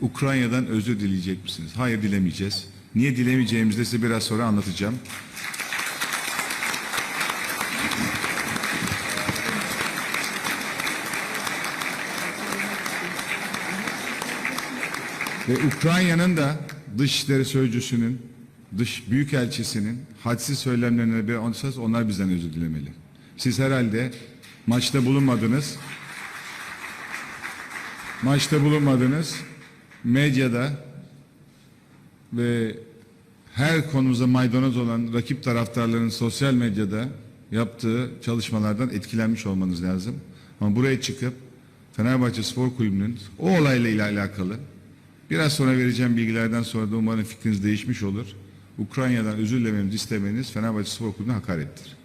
Ukrayna'dan özür dileyecek misiniz? Hayır dilemeyeceğiz. Niye dilemeyeceğimizi de size biraz sonra anlatacağım. Ve Ukrayna'nın da Dışişleri Sözcüsü'nün, dış büyükelçisinin hadsiz söylemlerine bir onsuz onlar bizden özür dilemeli. Siz herhalde maçta bulunmadınız. Maçta bulunmadınız. Medyada ve her konumuza maydanoz olan rakip taraftarların sosyal medyada yaptığı çalışmalardan etkilenmiş olmanız lazım. Ama buraya çıkıp Fenerbahçe Spor Kulübü'nün o olayla ile alakalı biraz sonra vereceğim bilgilerden sonra da umarım fikriniz değişmiş olur. Ukrayna'dan özür dilememizi istemeniz Fenerbahçe Spor Kulübü'ne hakarettir.